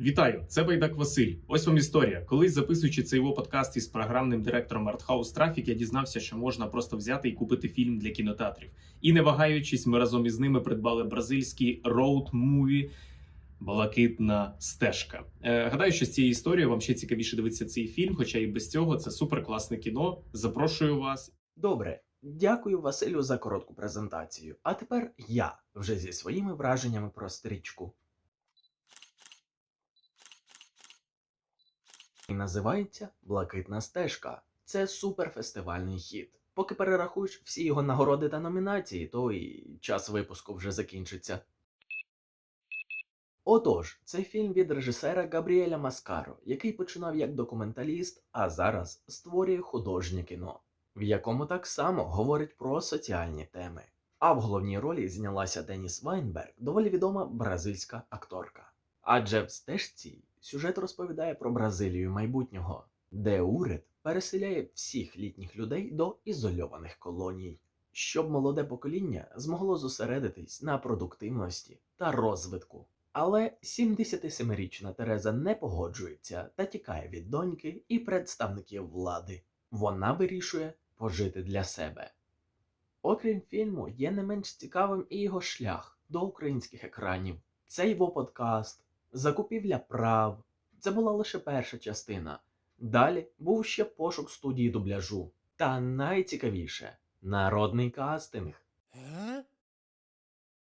Вітаю, це Байдак Василь. Ось вам історія. Колись записуючи цей його подкаст із програмним директором Артхаус Трафік, я дізнався, що можна просто взяти і купити фільм для кінотеатрів. І не вагаючись, ми разом із ними придбали бразильський роуд-муві Блакитна стежка. Е, гадаю, що з цієї історії вам ще цікавіше дивитися цей фільм, хоча і без цього це суперкласне кіно. Запрошую вас. Добре, дякую Василю за коротку презентацію. А тепер я вже зі своїми враженнями про стрічку. І називається Блакитна стежка. Це суперфестивальний хіт. Поки перерахуєш всі його нагороди та номінації, то і час випуску вже закінчиться. Отож, це фільм від режисера Габріеля Маскаро, який починав як документаліст, а зараз створює художнє кіно, в якому так само говорить про соціальні теми. А в головній ролі знялася Деніс Вайнберг, доволі відома бразильська акторка. Адже в стежці сюжет розповідає про Бразилію майбутнього, де уряд переселяє всіх літніх людей до ізольованих колоній, щоб молоде покоління змогло зосередитись на продуктивності та розвитку. Але 77-річна Тереза не погоджується та тікає від доньки і представників влади. Вона вирішує пожити для себе. Окрім фільму, є не менш цікавим і його шлях до українських екранів. Це його подкаст, закупівля прав. Це була лише перша частина. Далі був ще пошук студії дубляжу. Та найцікавіше народний кастинг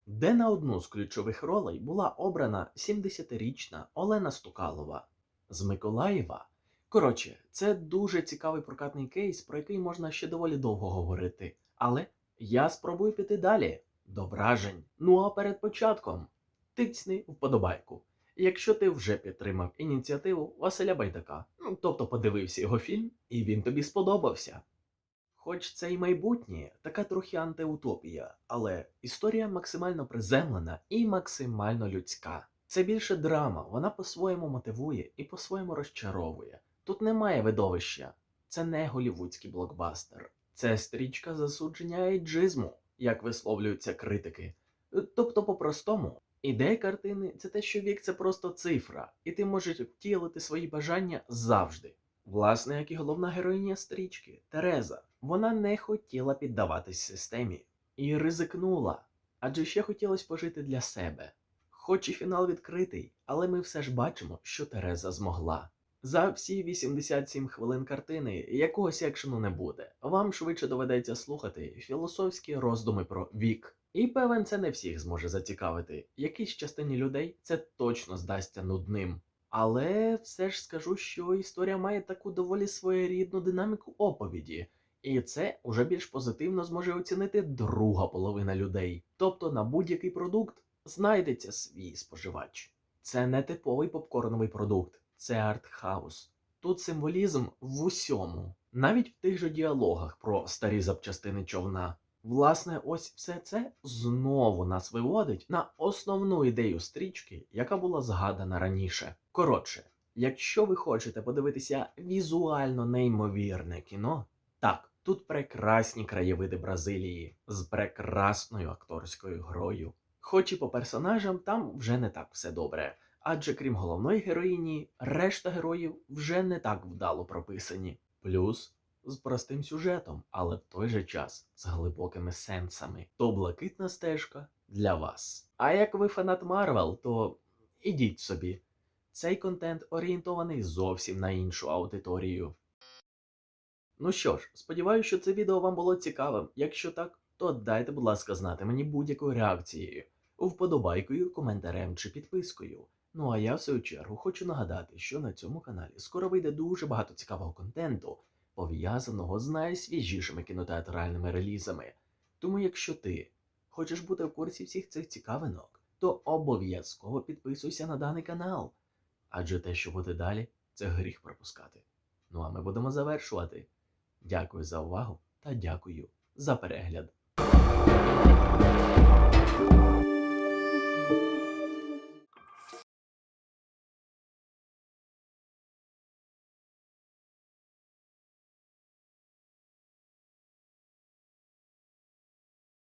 де на одну з ключових ролей була обрана 70-річна Олена Стукалова з Миколаєва. Коротше, це дуже цікавий прокатний кейс, про який можна ще доволі довго говорити. Але я спробую піти далі до вражень. Ну а перед початком тицьни вподобайку. Якщо ти вже підтримав ініціативу Василя Байдака, ну тобто подивився його фільм, і він тобі сподобався. Хоч це й майбутнє, така трохи антиутопія, але історія максимально приземлена і максимально людська. Це більше драма, вона по-своєму мотивує і по-своєму розчаровує. Тут немає видовища, це не голівудський блокбастер, це стрічка засудження ейджизму, як висловлюються критики. Тобто, по-простому, ідея картини це те, що вік це просто цифра, і ти можеш втілити свої бажання завжди. Власне, як і головна героїня стрічки Тереза. Вона не хотіла піддаватись системі і ризикнула, адже ще хотілося пожити для себе. Хоч і фінал відкритий, але ми все ж бачимо, що Тереза змогла. За всі 87 хвилин картини якогось екшену не буде. Вам швидше доведеться слухати філософські роздуми про вік. І певен, це не всіх зможе зацікавити. Якійсь частині людей це точно здасться нудним. Але все ж скажу, що історія має таку доволі своєрідну динаміку оповіді. І це уже більш позитивно зможе оцінити друга половина людей. Тобто на будь-який продукт знайдеться свій споживач. Це не типовий попкорновий продукт, це артхаус. Тут символізм в усьому, навіть в тих же діалогах про старі запчастини човна. Власне, ось все це знову нас виводить на основну ідею стрічки, яка була згадана раніше. Коротше, якщо ви хочете подивитися візуально неймовірне кіно, так, тут прекрасні краєвиди Бразилії з прекрасною акторською грою. Хоч і по персонажам там вже не так все добре, адже крім головної героїні, решта героїв вже не так вдало прописані. Плюс з простим сюжетом, але в той же час з глибокими сенсами. То блакитна стежка для вас. А як ви фанат Марвел, то ідіть собі. Цей контент орієнтований зовсім на іншу аудиторію. Ну що ж, сподіваюся, що це відео вам було цікавим. Якщо так, то дайте, будь ласка, знати мені будь-якою реакцією, вподобайкою, коментарем чи підпискою. Ну а я в свою чергу хочу нагадати, що на цьому каналі скоро вийде дуже багато цікавого контенту, пов'язаного з найсвіжішими кінотеатральними релізами. Тому, якщо ти хочеш бути в курсі всіх цих цікавинок, то обов'язково підписуйся на даний канал. Адже те, що буде далі, це гріх пропускати. Ну а ми будемо завершувати. Дякую за увагу та дякую за перегляд.